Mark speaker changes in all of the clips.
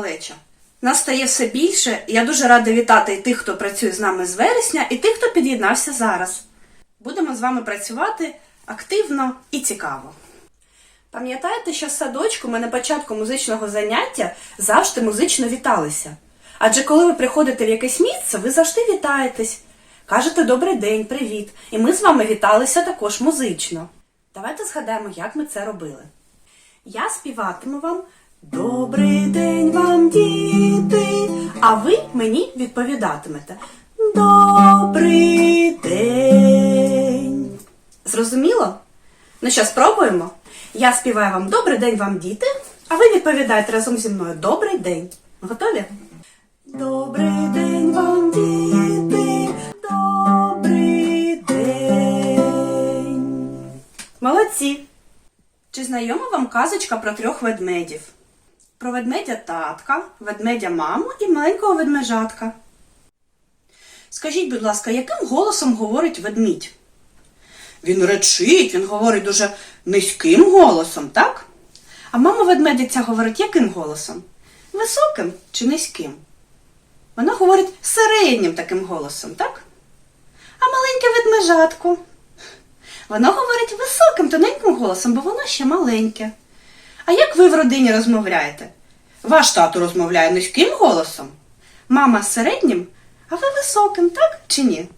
Speaker 1: малеча. Нас стає все більше, я дуже рада вітати і тих, хто працює з нами з вересня, і тих, хто під'єднався зараз. Будемо з вами працювати активно і цікаво. Пам'ятаєте, що в садочку ми на початку музичного заняття завжди музично віталися. Адже коли ви приходите в якесь місце, ви завжди вітаєтесь. Кажете добрий день, привіт. І ми з вами віталися також музично. Давайте згадаємо, як ми це робили. Я співатиму вам Добрий день вам, діти, а ви мені відповідатимете Добрий день. Зрозуміло? Ну що, спробуємо? Я співаю вам Добрий день вам, діти, а ви відповідаєте разом зі мною Добрий день. Готові? Добрий день вам, діти, добрий день. Молодці! Чи знайома вам казочка про трьох ведмедів? Про ведмедя татка, ведмедя маму і маленького ведмежатка. Скажіть, будь ласка, яким голосом говорить ведмідь? Він речить, він говорить дуже низьким голосом, так? А мама ведмедиця говорить яким голосом? Високим чи низьким? Вона говорить середнім таким голосом, так? А маленьке ведмежатко? Воно говорить високим, тоненьким голосом, бо воно ще маленьке. А як ви в родині розмовляєте? Ваш тато розмовляє низьким голосом, мама середнім, а ви високим, так чи ні?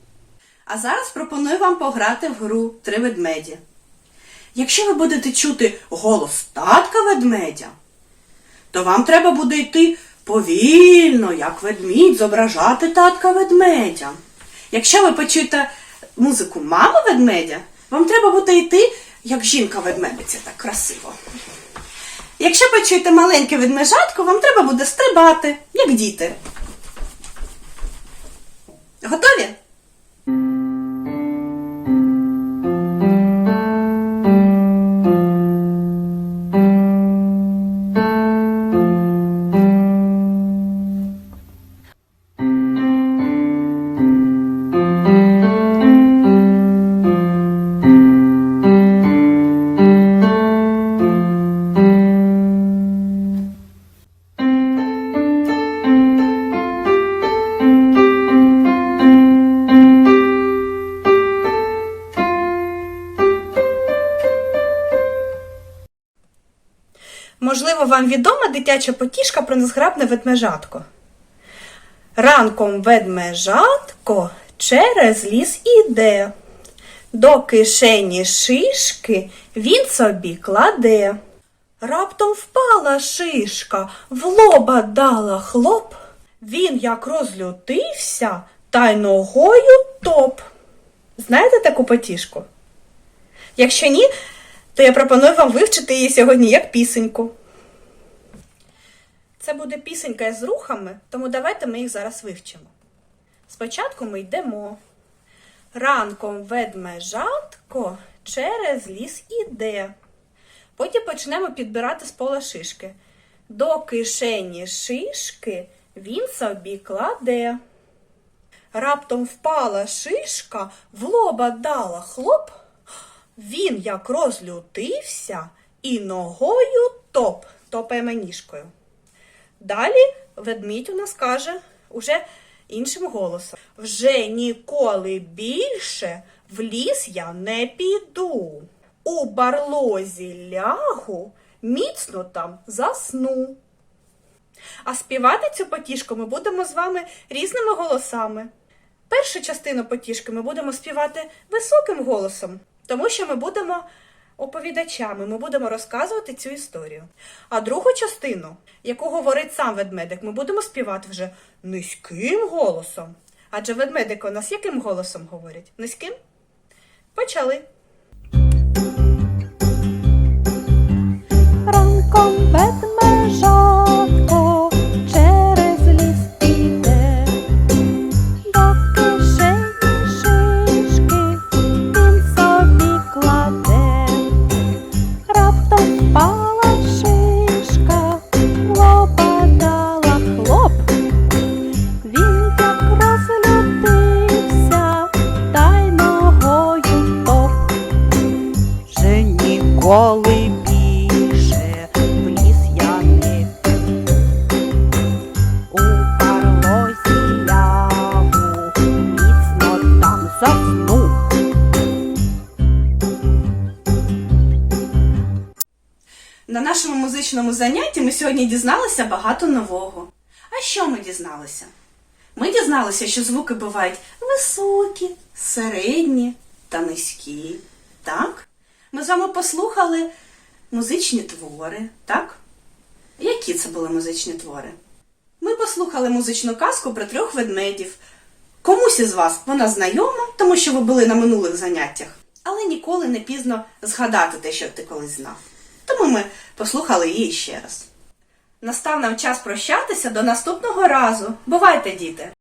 Speaker 1: А зараз пропоную вам пограти в гру Три ведмеді. Якщо ви будете чути голос татка ведмедя, то вам треба буде йти повільно, як ведмідь, зображати татка ведмедя. Якщо ви почуєте музику мами ведмедя, вам треба буде йти, як жінка ведмедиця, так красиво. Якщо почуєте маленьке відмежатку, вам треба буде стрибати, як діти. Готові? Можливо, вам відома дитяча потішка про незграбне ведмежатко. Ранком ведмежатко через ліс іде. До кишені шишки він собі кладе. Раптом впала шишка, в лоба дала хлоп. Він як розлютився, та й ногою топ. Знаєте таку потішку? Якщо ні, то я пропоную вам вивчити її сьогодні як пісеньку. Це буде пісенька з рухами, тому давайте ми їх зараз вивчимо. Спочатку ми йдемо. Ранком ведмежатко через ліс іде. Потім почнемо підбирати з пола шишки. До кишені шишки він собі кладе. Раптом впала шишка, в лоба дала хлоп. Він як розлютився і ногою топ, топає ніжкою. Далі ведмідь у нас каже уже іншим голосом: Вже ніколи більше в ліс я не піду. У барлозі лягу, міцно там засну. А співати цю потішку ми будемо з вами різними голосами. Першу частину потішки ми будемо співати високим голосом, тому що ми будемо оповідачами, ми будемо розказувати цю історію. А другу частину, яку говорить сам ведмедик, ми будемо співати вже низьким голосом. Адже ведмедик у нас яким голосом говорить? Низьким? Почали.
Speaker 2: Ранком ведмежатко
Speaker 1: музичному занятті ми сьогодні дізналися багато нового. А що ми дізналися? Ми дізналися, що звуки бувають високі, середні та низькі. Так? Ми з вами послухали музичні твори, так? Які це були музичні твори? Ми послухали музичну казку про трьох ведмедів. Комусь із вас вона знайома, тому що ви були на минулих заняттях, але ніколи не пізно згадати те, що ти колись знав. Тому ми послухали її ще раз. Настав нам час прощатися до наступного разу. Бувайте, діти!